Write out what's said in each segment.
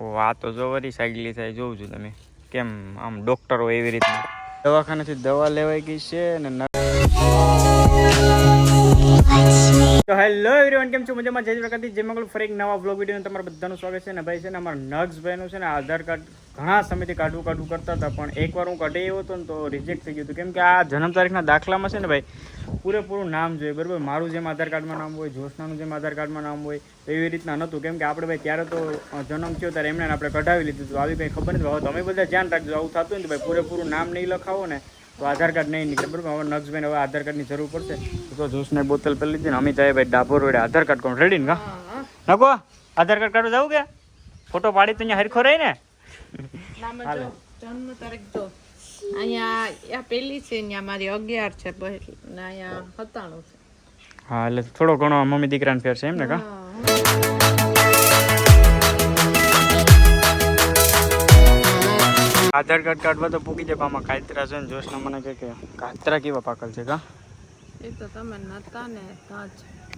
ઓ આ તો જો વરી સાગલી થાય જોઉં છું તમે. કેમ આમ ડોક્ટરો એવી રીતના? દવાખાનેથી દવા લેવાઈ ગઈ છે ને ન- તો હેલો એવરીવન કેમ છો? મજામાં? જય પ્રકારથી જય મંગળ. ફરી એક નવા બ્લોગ વીડિયો તમારા બધાનું સ્વાગત છે. ને ભાઈ છે ને અમારા નક્ષભાઈનું છે ને આધાર કાર્ડ ઘણા સમયથી કાઢવું કાઢવું કરતા હતા, પણ એકવાર હું કાઢી આવ્યો હતો ને તો રિજેક્ટ થઈ ગયું હતું. કેમ કે આ જન્મ તારીખના દાખલામાં છે ને ભાઈ, પૂરેપૂરું નામ જોઈએ, બરાબર? મારું જેમ આધાર કાર્ડમાં નામ હોય જોશનાનું જેમ આધાર કાર્ડમાં નામ હોય, તો એવી રીતના નહોતું. કેમ કે આપણે ભાઈ ત્યારે તો જન્મ થયો ત્યારે એમને આપણે કઢાવી લીધું હતું. આવી કંઈ ખબર નથી. હવે તમે બધા ધ્યાન રાખજો. આવું થતું ને ભાઈ પૂરેપૂરું નામ નહીં લખાવો ને. તો આધાર કાર્ડ નહીં નીકળે બરાબર? હવે નક્ષભાઈને હવે આધાર કાર્ડની જરૂર પડશે. તો જોશને બોતલ પહેલી લીધી ને અમિત ભાઈ ડાબોર વડે આધાર કાર્ડ કોણ? રેડી ને કા? નકો આધાર કાર્ડ કાઢવા જવું કે? ફોટો પાડી તો અહીંયા હરખો રહી ને? જન્મ તારીખ જો. અહીંયા પેલી છે અહીંયા મારી અગિયાર છે અહીંયા સત્તાણું છે. હા એટલે થોડો ઘણો મમ્મી દીકરાને ફેર છે એમ ને કા? આધાર કાર્ડ કાઢવા તો પૂકી જાય આમાં કાતરા છે ને જોશના મને કહે કે કાતરા કેવા પાકલ છે કા? એ તો તમે નતા ને તો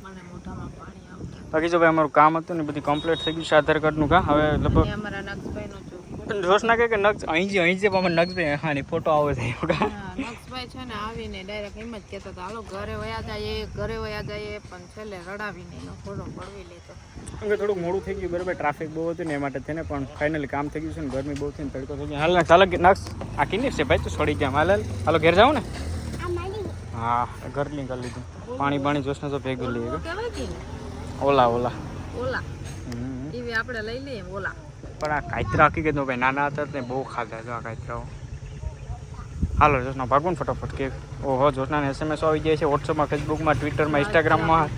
મને મોઢામાં પાણી આવતું. બાકી જો ભાઈ અમારું કામ હતું ને બધી કમ્પ્લીટ થઈ ગયું છે આધાર કાર્ડનું કા? હવે લગભગ અમારા નક્ષભાઈનો જોશના કહે કે નક્ષ અહીં જે અહીં જે પણ અમે નક્ષ ભાઈ હા ની ફોટો આવે છે નક્ષભાઈ છે ને આવીને ડાયરેક્ટ એમ જ કહેતા હતા હાલો ઘરે વયા જાય ઘરે વયા જાય પણ છેલ્લે રડાવીને એનો ફોટો પડવી લેતો અંગે થોડું મોડું થઈ ગયું બરાબર ટ્રાફિક બહુ હતું ને એ માટે થઈને પણ ફાઇનલી કામ થઈ ગયું છે ને ગરમી બહુ થઈને તડકો થઈ ગયો. હાલ ને ચાલો કે નક્ષ આ કિની છે ભાઈ તું છોડી ગયા હાલ હાલ. ઘેર જાવ ને? હા ઘરની કરી લીધું. પાણી પાણી જોશને તો ભેગું લઈ ગયું ઓલા ઓલા ઓલા. એવી આપણે લઈ લઈએ ઓલા. પણ આ કાતરા કીધું ભાઈ નાના હતા ને બહુ ખાધા હતા આ કાતરાઓ હાલો જોશના ભાગવું ને ફટાફટ કે ઓહો જોશના એસએમએસ આવી જાય છે વોટ્સઅપમાં ફેસબુકમાં ટ્વિટરમાં ઇન્સ્ટાગ્રામમાં.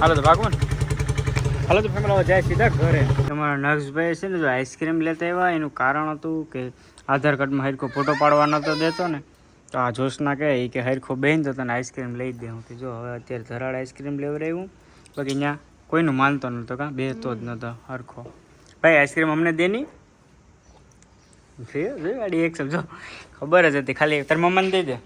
હાલો તો ભાગવું ને. હાલો તો ફેમિલી જાય સીધા ઘરે. તમારા નક્ષભાઈ છે ને જો આઈસ્ક્રીમ લેતા આવ્યા એનું કારણ હતું કે આધાર કાર્ડમાં હરખો ફોટો પાડવા નહોતો દેતો ને તો આ જોશના કહે કે હરખો બેન તો તને આઈસ્ક્રીમ લઈ જ દે. હું જો હવે અત્યારે ધરાળ આઈસ્ક્રીમ લેવડાવ્યું બાકી અહીંયા કોઈનું માનતો નહોતો કા? બેસતો જ નહોતો, હરખો. ભાઈ આઈસ્ક્રીમ અમને દેની ગાડી એક સમજો ખબર જ હતી, ખાલી તાર મમ્માને દઈ દે.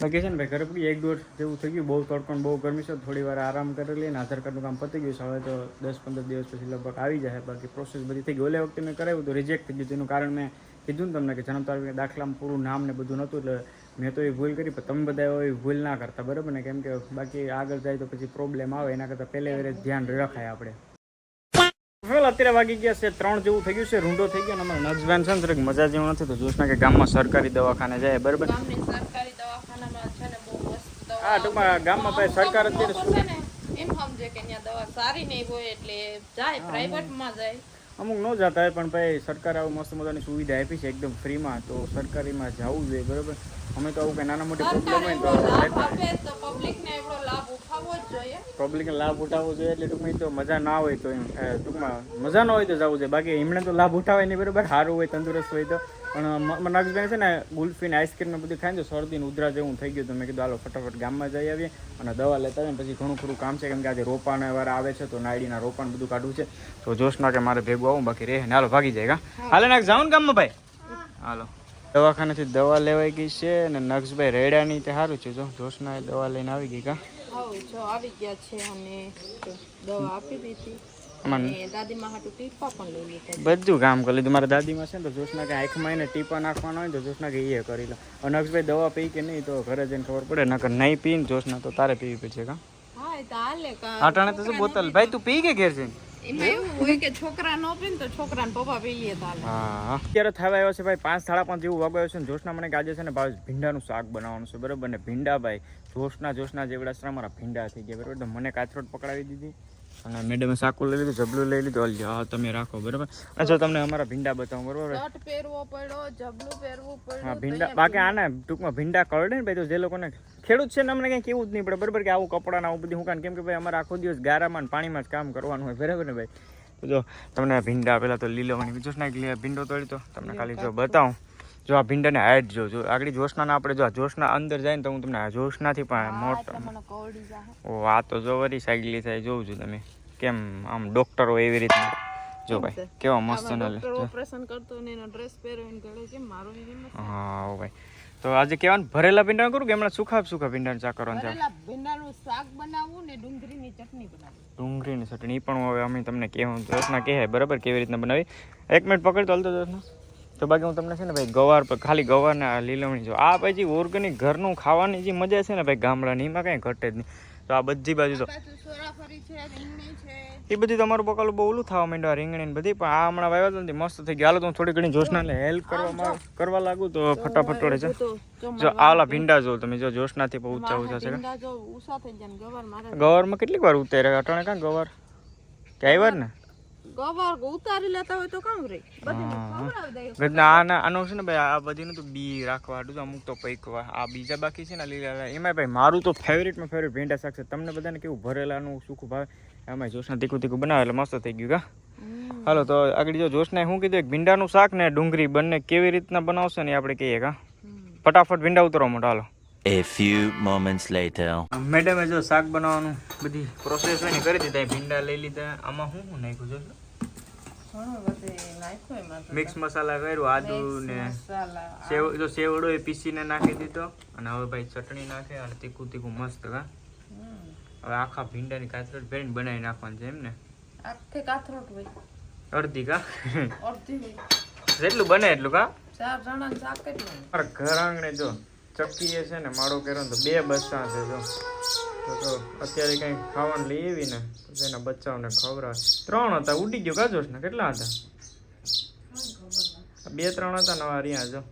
બાકી છે ને ભાઈ, ઘરે પડી એક દોઢ જેવું થઈ ગયું, બહુ તડકો ને બહુ ગરમી છે, થોડી વાર આરામ કરી લઈને આધાર કાર્ડનું કામ પતી ગયું હવે તો દસ પંદર દિવસ પછી લગભગ આવી જાય, બાકી પ્રોસેસ બધી થઈ ગઈ. ઓલે વખતે મેં કરાવ્યું તો રિજેક્ટ થઈ ગયું તેનું કારણ મેં કીધું ને તમને કે જન્મ તારીખ દાખલામાં પૂરું નામ ને બધું નહોતું, એટલે મેં તો એ ભૂલ કરી પણ તમે બધા એવી ભૂલ ના કરતા બરાબર ને? કેમ કે બાકી આગળ જાય તો પછી પ્રોબ્લેમ આવે એના કરતાં પહેલે વેરે ધ્યાન રખાય આપણે. વેલ અત્યારે વાગી ગયા છે ત્રણ જેવું થઈ ગયું છે રૂંડો થઈ ગયો અને અમારે નક્ષબેન છે ને મજા જેવું નથી તો જોશના કે ગામમાં સરકારી દવાખાને જાય બરાબર સરકારી દવાખાનામાં છે ને બહુ મસ્ત દવા હા ટૂંકમાં ગામમાં ભાઈ સરકાર અત્યારે શું ને એમ સમજે કે અહીંયા દવા સારી નહીં હોય એટલે જાય પ્રાઇવેટમાં જાય. અમુક ન જતા હોય પણ ભાઈ સરકારે આવું મસ્ત મજાની સુવિધા આપી છે એકદમ ફ્રીમાં. તો સરકારીમાં જવું જોઈએ બરાબર? અમે તો આવું કંઈ નાના મોટી પ્રોબ્લેમ હોય તો પબ્લિકને એવડો લાભ પબ્લિકને લાભ ઉઠાવવો જોઈએ એટલે ટૂંકમાં તો મજા ના હોય તો એમ. ટૂંકમાં મજા ન હોય તો જવું જોઈએ. બાકી એમણે તો લાભ ઉઠાવે નહીં બરાબર સારું હોય તંદુરસ્ત હોય તો. પણ નક્ષબેન છે ને ગુલ્ફી ને આઈસ્ક્રીમ ને બધું ખાઈને તો શરદી ઉધરા જેવું થઈ ગયું તો મેં કીધું હાલો ફટાફટ ગામમાં જઈ આવીએ અને દવા લેતા આવીએ ને પછી ઘણું ખરું કામ છે. કેમ કે આજે રોપાને વાળા આવે છે તો નાયડીના રોપાણ બધું કાઢવું છે. તો જોશના કે મારે ભેગું આવું બાકી રહે ને હાલો ભાગી જાય હાલે નાખ જાઉં ને ગામમાં ભાઈ? હાલો. દવાખાનેથી દવા લેવાઈ ગઈ છે અને નક્ષભાઈ રેડાની તે સારું છે જો જોશના દવા લઈને આવી ગઈ કા? જો આવી ગયા છે અને દવા આપી દીધી. બધું કામ કરી લીધું. મારા દાદીમાં છે ને તો જોશના કે આંખમાં એને ટીપા નાખવાના હોય તો જોશના કે એ કરી લો. અને દવા પી કે નહીં તો ઘરે જઈને ખબર પડે નકર નહીં પીને જોશના તો તારે પીવી પડશે કા? હા એ તો હાલે કા આટાણે તો શું બોતલ? ભાઈ તું પી કે ઘેર જઈને? અત્યારે થવા આવ્યો છે ભાઈ પાંચ સાડા પાંચ જેવું વાગ્યો છે જોશના મને આજે છે ને ભાઈ ભીંડાનું શાક બનાવવાનું છે, બરાબર? ને ભીંડા ભાઈ, જોશના જોશના જેવડા છે ને અમારા ભીંડા થઈ ગયા, બરાબર? મને કાચરોટ પકડાવી દીધી. અને મેડમે સાકુ લઈ લીધું જબલું લઈ લીધું. અલ્યો હા તમે રાખો બરાબર? જો તમને અમારા ભીંડા બતાવો બરાબર? શર્ટ પહેરવો પડ્યો જબલું પહેરવું હા ભીંડા બાકી આને ટૂંકમાં ભીંડા કરડે ને ભાઈ તો જે લોકોને ખેડૂત છે ને અમને કંઈ કેવું જ નહીં પડે બરાબર? કે આવું કપડાં આવું બધું હું કાન કેમ કે ભાઈ અમારે આખો દિવસ ગારામાં ને પાણીમાં જ કામ કરવાનું હોય બરાબર ને ભાઈ? જો તમને ભીંડા પહેલાં તો લીલો બીજો ના ભીંડો તોડી તો તમને ખાલી જો બતાવું. જો આ ભીંડાને હાઈટ જો જો આગળ જોશના આપણે જો આ જોશના અંદર જાય ને તો હું તમને આ જોશનાથી પણ મોટો ઓ આ તો જો વરી સાગલી થાય જોઉં છું તમે. કેમ આમ ડોક્ટરો એવી રીતના? જો ભાઈ કેવા મસ્ત ને ઓપરેશન કરતો ને એનો ડ્રેસ પહેરીને ગળે કેમ મારો હા ઓ ભાઈ. તો આજે કેવાનું ભરેલા ભીંડા કરું કે હમણાં સુખા સુખા ભીંડાનું ચા કરવાનું છે? ભરેલા ભીંડાનું શાક બનાવવું ને ડુંગળીની ચટણી બનાવવી. ડુંગળીની ચટણી પણ હવે અમે તમને કહેવું રસના કહે બરાબર? કેવી રીતના બનાવી? એક મિનિટ પકડતો હાલતો રસના તો બાકી હું તમને છે ને ભાઈ ગવાર પર ખાલી ગવાર ને આ લીલવણી જો આ પછી ઓર્ગેનિક ઘરનું ખાવાની જે મજા છે ને ભાઈ ગામડાની એમાં કાંઈ ઘટે જ નહીં. તો આ બધી બાજુ તો એ બધી તમારું પકાલું બહુ ઓલું થવા માંડ્યું રીંગણી બધી. પણ આ હમણાં વાવ્યા હતા ને મસ્ત થઈ ગયા. હાલો તો હું થોડી ઘણી જોશનાને હેલ્પ કરવા કરવા લાગુ તો ફટાફટ ટોળે છે. જો આલા ભીંડા જો તમે જો જોશનાથી બહુ ઊંચા ઊંચા છે. ગવારમાં કેટલીક વાર ઉતારે અટાણે કાં ગવાર? કે આવ્યા ને? ગવાર ઉતારી લેતા હોય તો કામ રે બધી આ ના આનું છે ને ભાઈ આ બધીનું તો બી રાખવા હાટું તો અમુક તો પૈકવા આ બીજા બાકી છે ને લીલા એમાં ભાઈ મારું તો ફેવરેટમાં ફેવરેટ ભીંડા શાક છે. તમને બધાને કેવું ભરેલાનું સુખ ભાવે? એમાં જોશના તીખું તીખું બનાવે એટલે મસ્ત થઈ ગયું કા. હાલો તો આગળ જો જોશને શું કીધું એક ભીંડાનું શાક ને ડુંગળી બંને કેવી રીતના બનાવશે ને આપડે આપણે કહીએ કા? ફટાફટ ભીંડા ઉતરવા માંડો હાલો. A few moments later. મેડમે જો શાક બનાવવાનું બધી પ્રોસેસ હોય ને કરી દીધા ભીંડા લઈ લીધા. આમાં શું શું નાખ્યું તો. મિક્સ મસાલા કર્યું આદુ ને સેવ જો સેવડો એ પીસીને નાખી દીધો. અને હવે ભાઈ ચટણી નાખે અને તીખું તીખું મસ્ત કા હવે આખા ભીંડાની કાથરોટ ભરીને બનાવી નાખવાનું છે એમ ને? આખી કાથરોટ હોય. અડધી કા અડધી જેટલું બને એટલું કા ચાર જણા શાક કેટલું ઘર આંગણે જો. ચક્કીએ છે ને માળો કર્યો ને તો બે બચ્ચા છે જો. તો તો અત્યારે કંઈ ખાવાનું લઈ આવી ને, તો બચ્ચાઓને ખવડાવે. ત્રણ હતા, ઉડી ગયો કાજો ને, કેટલા હતા? બે ત્રણ હતા નવા રહ્યા, જો.